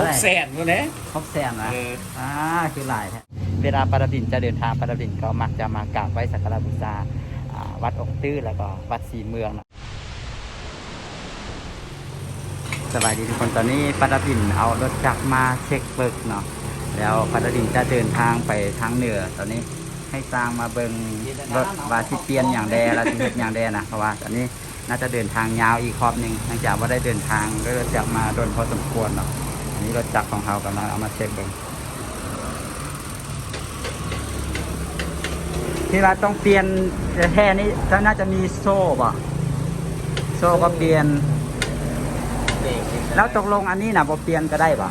หกแสนคนนี้ครบแสนนะเอออ่าคือหลายแท้เวลาปาราบินจะเดินทางปาราบินก็มักจะมากราบไหว้สักการะบูชาอ่าวัดองค์ตื้อแล้วก็วัดสีเมืองนะสบายดีทุกคนตอนนี้ปาราบินเอารถจักรมาเช็คเบิกเนาะแล้วปาราบินจะเดินทางไปทางเหนือตอนนี้ให้สร้างมาเบิงรถวาสิเปลียนอย่างแดและที่เฮ็ดอย่างแดนะเพราะว่าตอนนี้น่าจะเดินทางยาวอีกครอบหนึ่งเนื่องจากว่าได้เดินทางด้วยรถจักรมาโดนพอสมควรเนาะอั นนี้รถจักรของเขากำลังเอามาเช็คเบิงที่ว่าต้องเปลี่ยนแท้นี่ก็น่าจะมีโซ่ป่ะโซ่ก็เปลี่ยนเบรกแล้วตกลงอันนี้นะบ่เปลี่ยนก็ได้ป่ะ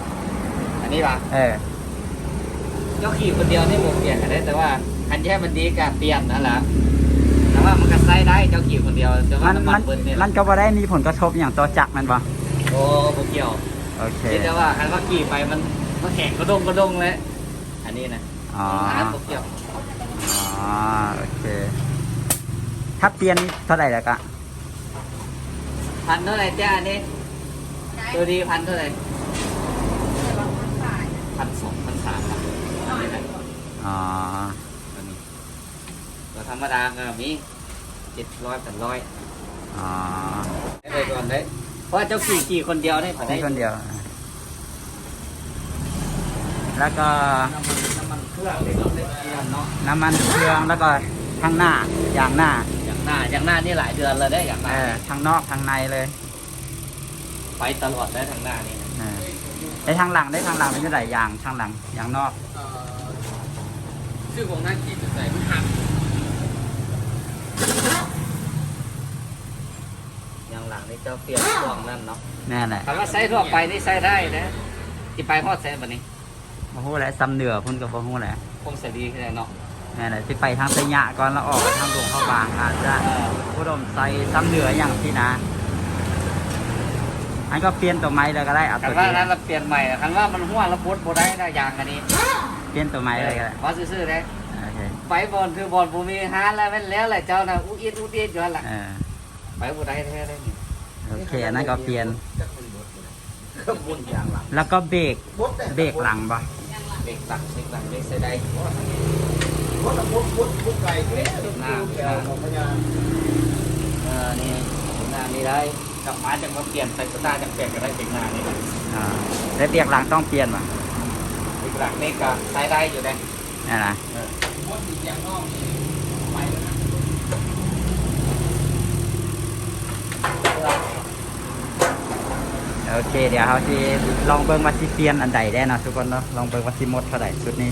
อันนี้ป่ะเออเจ้าขี่คนเดียวนี่ผมเปลี่ยนกันได้ แต่ว่าคันแย่มันดีกับเปลี่ยนนั่นแหละแต่ว่ามันก็ใช้ได้เจ้าขี่คนเดียวแต่ว่ามันน้ำมัมันนเบิร์นเนี่ยมันก็บ่ได้มีผลกระทบอย่างต่อจักรมันป่ะโอ้ผมเกี่ยว โอเค คิดแต่ว่าคันว่าขี่ไปมันมันแข็งกระดงกระดงเลยอันนี้นะอ๋อ น้ำผมเกี่ยวอ๋อ โอเค ถ้าเปลี่ยนเท่าไหร่แล้วก็พันเท่าไหร่จ้าอันนี้ตัวดีพันเท่าไหร่พันสองพันสามครับอันนี้นะอ๋อ ตัวนี้ตัวธรรมดาก็มีเจ็ดร้อยแปดร้อยอ๋อ ได้ไปก่อนได้เพ ราะว่าเจ้าขี่ขี่คนเดียวได้ผ่านได้นี่คนเดียว แล้วก็น้ำมันน้ำมันเครื่องเลยต้องได้เดือนเนาะน้ำมันเครื่องแล้วก็ข้างหน้าอย่างหน้าอย่างหน้าอย่างหน้านี่หลายเดือนเลยได้อย่างหเอน้าอทางนอกทางในเลยไปตลอดได้ทางหน้านี่นะเออได้ทางหลังได้ทางหลังเป็นหลายอย่างทางหลังอย่างนอก ชื่อของนั่นขี่ใส่หักอย่างหลัง นี่เจ้าเปลี่ยนช่วงนั่นเนาะแน่แหละคำว่าใช้ทั่วไปนี่ใช้ได้นะที่ไปฮอดแซนบันนี้บ่ฮู้แหละซ้ำเหนือพุ่นก็บ่ฮู้แหละคงใส่ดีขึ้นเนาะแน่แหละสิไปทางสยะก่อนแล้วออกไปทางหลวงเข้าบางอาจจะเอออุดมใส่ซ้ำเหนืออย่างที่นะอันก็เปลี่ยนตัวไม้เลยก็ได้เอาคัตันวว่านี้นั้นเราเปลี่ยนใหม่อะคันว่ามันหัวเราพุทโบได้ได้อย่างอันนี้ เปลี่ยนตัวไม้เลยก็ได้ว่าซื่อๆได้โอเคไปบอลคือบอลบูมีฮานแล้วแม่นแล้วแหละเจ้าน่ะอุดอิดอุดอิดอยู่นั่นแหละเออไปบูได้แท้ได้นี่ โอเคอันนั้นก็เปลี่ยนเครื่องบุญอย่างหลังแล้วก็เบรกเบรกหลังปะเด็กตักเด็กหลังเด็กใส่ได้พุทธพุทธพุทธพุทธไก่เอ๊ะหน้าแถวของพญาเออนี่หน้านี่ได้กลับมาจังมาเปลี่ยนใส่ตาจังเปลี่ยนก็ได้เด็กหน้านี่นะอ่าแล้วเบรกหลังต้องเปลี่ยนปะเด็กหลังนี่ก็ใช้ได้อยู่ได้นี่นนะมดอีกอย่างนอกนี่ไปแล้วนะ โอเค เดี๋ยวเขาจะลองเบิ่งว่าสิเปลี่ยนอันใดได้เนาะทุกคนเนาะลองเบิ่งว่าสิหมดเท่าไหร่ชุดนี้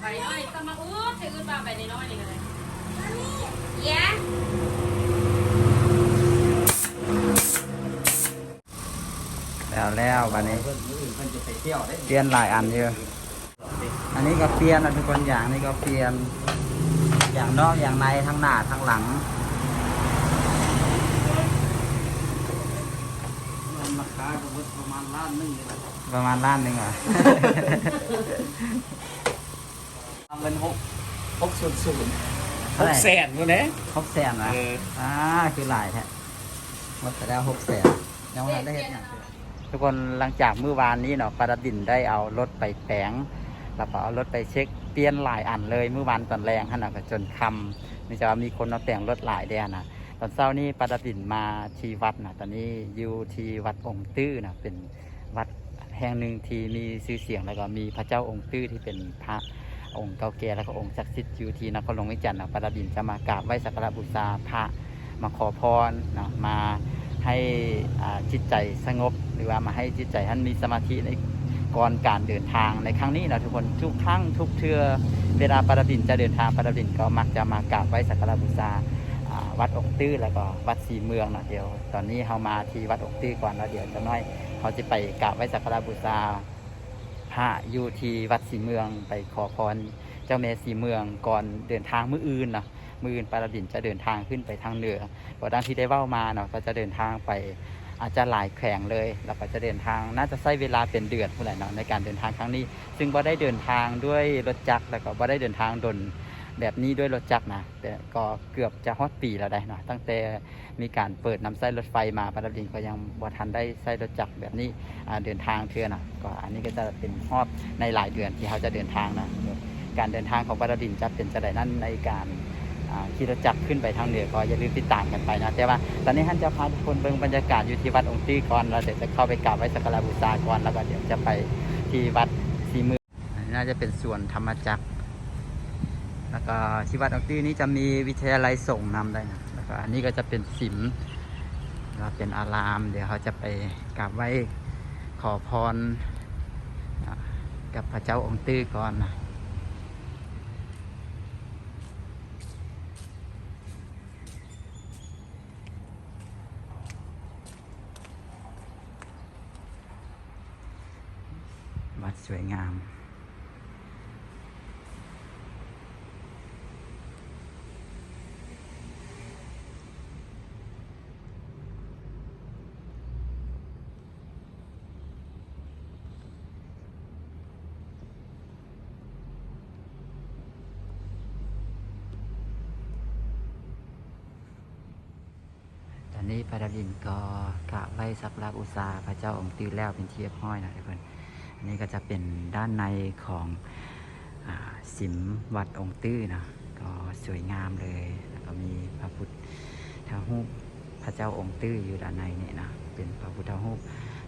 ไปน้อยต้องมาอื้อถืออื้อปลาไปในน้อยนี่ก็ได้เแล้วแล้ววันนี้เพิ่นมืออื่นเพิ่นจะไปเที่ยวได้เปลี่ยนหลายอันเยอะอันนี้ก็เปลี่ยนนะทุกคนอย่างนี้ก็เปลี่ยนอย่างนอกอย่างในทั้งหน้าทั้งหลังมันราคาก็เบิดประมาณล้านหนึงเลยนะประมาณล้านหนึ่งอะเอาเงินหกหกศูนย์ศูนย์เท่าไหร่แสนคนนี้หกแสนนะเอออ่าคือหลายแท้หมดไปแล้วหกแสนยังไม่ทันได้เห็นอย่างเดียว ทุกคนหลังจากเมื่อวานนี้เนาะปาราดินได้เอารถไปแฝงแล้วก็เอารถไปเช็คเปลี่ยนหลายอันเลยเมื่อวานตอนแรงขนาดก็จนคำนี่จะว่ามีคนมาแต่งรถหลายแดนนะตอนเช้านี้ปาราดินมาที่วัดนะตอนนี้อยู่ที่วัดองค์ตื้อนะเป็นวัดแห่งหนึ่งที่มีชื่อเสียงแล้วก็มีพระเจ้าองค์ตื้อที่เป็นพระองค์เก่าแก่แล้วก็องค์ศักดิ์สิทธิ์อยู่ที่นครหลวงวิจันทร์นะปาราบินจะมากราบไหว้สักการะบูชาพระมาขอพรนะมา ให้จิตใจสงบ หรือว่ามาให้จิตใจท่านมีสมาธิในก่อนการเดินทางในครั้งนี้นะทุกคนทุกครั้งทุกเทือเวลาปาราบินจะเดินทางปาราบินก็มักจะมากราบไหว้สักการบูชาวัดองค์ตื้อแล้วก็วัดสีเมืองนะเดี๋ยว ตอนนี้เรามาที่วัดองค์ตื้อก่อนแล้วเดี๋ยวจะน้อยเขาจะไปกราบไหว้สักการบูชาพระอยู่ที่วัดสีเมืองไปขอพรเจ้าแม่สีเมืองก่อนเดินทางมื้ออื่นนะ มื้ออื่นปาราบินจะเดินทางขึ้นไปทางเหนือพราะด้านที่ได้เว้ามาเนาะก็จะเดินทางไปอาจจะหลายแข่งเลยเราก็จะเดินทางน่าจะใช้เวลาเป็นเดือนเท่าไหร่เนาะในการเดินทางครั้งนี้ ซึ่งบ่ได้เดินทางด้วยรถจักรแล้วก็บ่ได้เดินทางดนแบบนี้ด้วยรถจักรนะแต่ก็เกือบจะฮอดปีแล้วได้เนาะตั้งแต่มีการเปิดนำไส้รถไฟมาปาราดินก็ยังบ่ทันได้ไส้รถจักรแบบนี้เดินทางเทื่อนะก็อันนี้ก็จะเป็นฮอบในหลายเดือนที่เขาจะเดินทางนะการเดินทางของปาราดินจะเป็นจะไดนั่นในการ ขี่รถจักรขึ้นไปทางเหนือก็อย่าลืมติดตามกันไปนะแต่ว่าตอนนี้ท่านจะพาทุกคนเบิ่งบรรยากาศอยู่ที่วัดองค์ตื้ก่อนเราเดี๋ยวจะเข้าไปกราบไหว้สักการะบูชาก่อนแล้วก็เดี๋ยวจะไปที่วัดสีมือน,น่าจะเป็นส่วนธรรมจักรแล้วก็ที่วัดออกตื้นี้จะมีวิทยาลัยส่งนำได้นะแล้วก็อันนี้ก็จะเป็นสิมแล้วเป็นอาราม เดี๋ยวเขาจะไปกราบไหว้ขอพรกับพระเจ้าองค์ตื้อก่อนนะ วยงาม ตอนนี้พระดารินก็กราบไว้สักการะบูชาพระเจ้าองค์ตื้อแล้วเป็นที่เรียบร้อยนะทุกคน นนี้ก็จะเป็นด้านในของอสิมวัดองค์ตื้อนะก็สวยงามเลยแล้วก็มีพระพุทธรูปพระเจ้าองค์ตื้ออยู่ด้านในเนี่ยนะเป็นพระพุทธรูป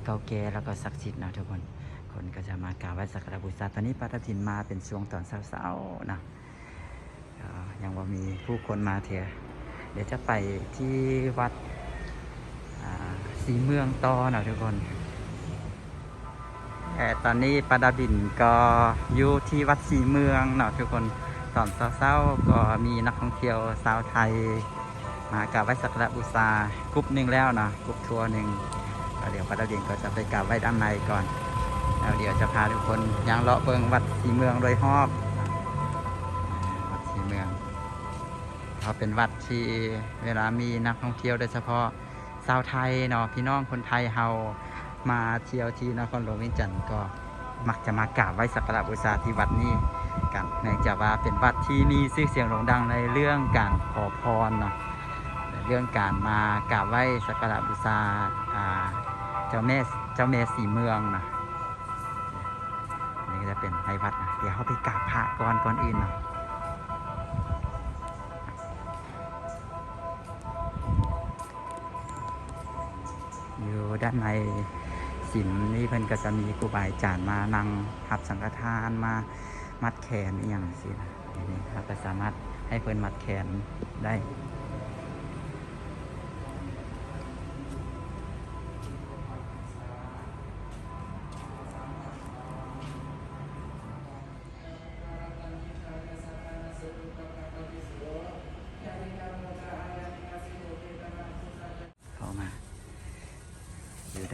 เก่าแก่แล้วก็ศักดิ์สิทธิ์นะทุกคนคนก็จะมากราบไหว้สักการะบูชาตอนนี้พระดารินมาเป็นช่วงตอนเช้าๆนะก็ยังว่ามีผู้คนมาเถอะเดี๋ยวจะไปที่วัดสีเมืองต่อนะทุกคน ต่ตอนนี้ปาดาบินก็อยู่ที่วัดสีเมืองเนาะทุกคนตอนเช้าๆก็มีนักท่องเที่ยวชาวไทย มากราบไหว้สักการะบูชากรุ๊ปหนึ่งแล้วนะกรุ๊ปทัวร์หนึ่งเดี๋ยวปาดาบินก็จะไปกราบไหว้ด้านในก่อนแล้วเดี๋ยวจะพาทุกคนยังเลาะเบิงวัดสีเมืองโดยรอบวัดสีเมืองเขาเป็นวัดที่เวลามีนักท่องเที่ยวโดยเฉพาะชาวไทยเนาะพี่น้องคนไทยเฮา มาเที่ยวที่นครหลวงเวียงจันทร์ก็มักจะมากราบไหว้สักการะบูชาที่วัดนี้กันเนื่องจากว่าเป็นวัดที่มีชื่อเสียงโด่งดังในเรื่องการขอพรเนาะเรื่องการมากราบไหว้สักการะบูชาอ่าเจ้าแม่เจ้าแม่สีเมืองนะนี่ก็จะเป็นในวัดนะเดี๋ยวเขาไปกราบพระก่อนก่อนอื่นเนาะอยู่ด้านใน สิมนี่เพิ่นก็จะมีครูบาอาจารย์มานั่งหับสังฆทานมามัดแขนอย่างสินะนี่ครับก็สามารถให้เพิ่นมัดแขนได้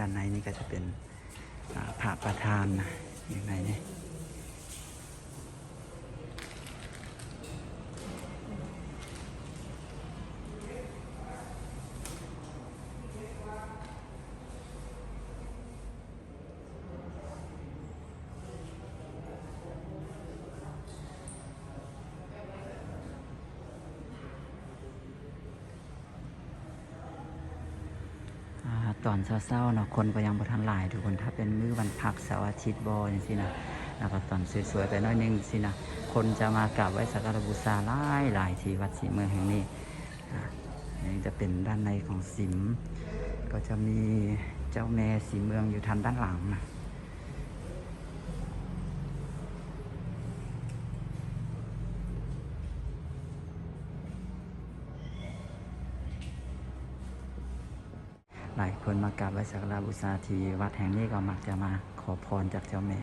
ด้านในนี่ก็จะเป็นพระประธานนะอยู่ในนี้อ่ย อนเศร้าๆเนาะคนก็ยังบ่ทันหลายทุกคนถ้าเป็นมื้อวันพักเสาร์อาทิตย์บ่อย่างซี่นะแล้วก็ตอนสวยๆไปหน้อยนึงสินะคนจะมากราบไหว้สักการะบูชาหลายหลายที่วัดศรีเมืองแห่งนี้อ่านี่จะเป็นด้านในของสิม ก็จะมีเจ้าแม่สีเมืองอยู่ทางด้านหลังนะห ลายคนมากราบไหว้สักการะบูชาที่วัดแห่งนี้ก็มักจะมาขอพรจากเจ้าแม่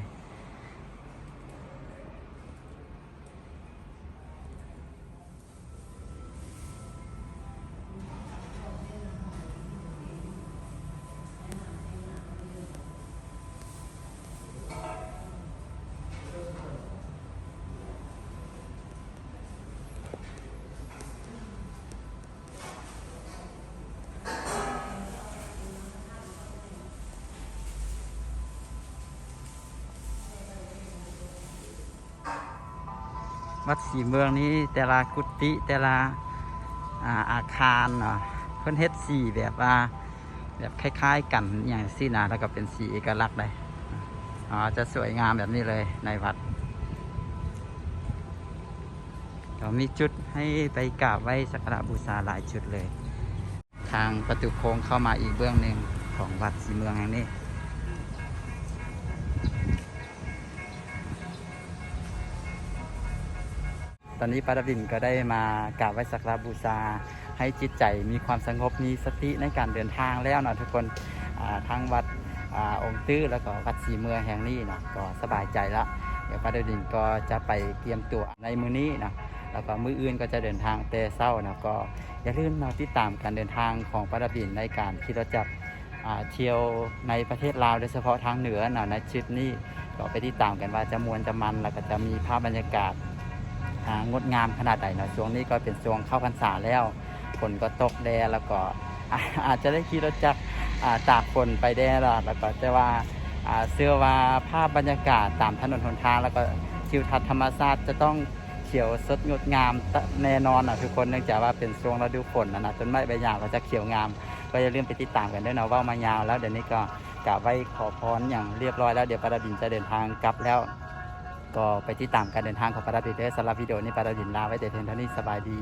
วัดสีเมืองนี้แต่ละกุฏิแต่ละอาอาคารเนาะเพิ่นเฮ็ดสีแบบว่าแบบคล้าย ๆ กันอย่างสีนะแล้วก็เป็นสีเอกลักษณ์เลยอ๋อจะสวยงามแบบนี้เลยในวัดก็มีจุดให้ไปกราบไหว้สักการะบูชาหลายจุดเลย ทางประตูโค้งเข้ามาอีกเบื้องหนึ่งของวัดสีเมืองแห่งนี้ ตอนนี้ปาราบินก็ได้มากราบไหว้สักการบูชา ให้จิตใจมีความสงบมีสติในการเดินทางแล้วเนาะทุกคนทางวัดอองค์ตื้อแล้วก็วัดสีเมืองแห่งนี้เนาะก็สบายใจแล้วเดี๋ยวปาราบินก็จะไปเตรียมตัวในมือนี้เนาะแล้วก็มืออื่นก็จะเดินทางแต่เศร้าเนาะก็อย่าลืมเนาะติดตามการเดินทางของปาราบินในการขี่รถจักรอ่าเที่ยวในประเทศลาวโดยเฉพาะทางเหนือเนาะในทริปนี้ก็ไปติดตามกันว่าจะมวนจะมันแล้วก็จะมีภาพบรรยากาศ งดงามขนาดไหนเนาะช่วงนี้ก็เป็นช่วงเข้าพรรษาแล้วฝนก็ตกแดดแล้วก็อาอาจจะได้ขี่รถจักรอ่าตากฝนไปแดดแล้วก็แต่ว่าอ่าเสื้อว่าภาพบรรยากาศตามถนนหนทางแล้วก็ทิวทัศน์ธรรมชาติจะต้องเขียวสดงดงามแน่นอนอะทุกคนเนื่องจากว่าเป็นช่วงฤดูฝนนะนะต้นไม้ใบหญ้าก็จะเขียวงาม ก็อย่าลืมไปติดตามกันด้วยเนาะว่ามายาวแล้วเดี๋ยวนี้ก็กะไว้ขอพรอย่างเรียบร้อยแล้วเดี๋ยวปราบินจะเดินทางกลับแล้ว ก็ไปติดตามการเดินทางของปาราดิเดอร์สำหรับวิดีโอนี้ปาราบินลาไว้แต่เพียงเท่านี้สบายดี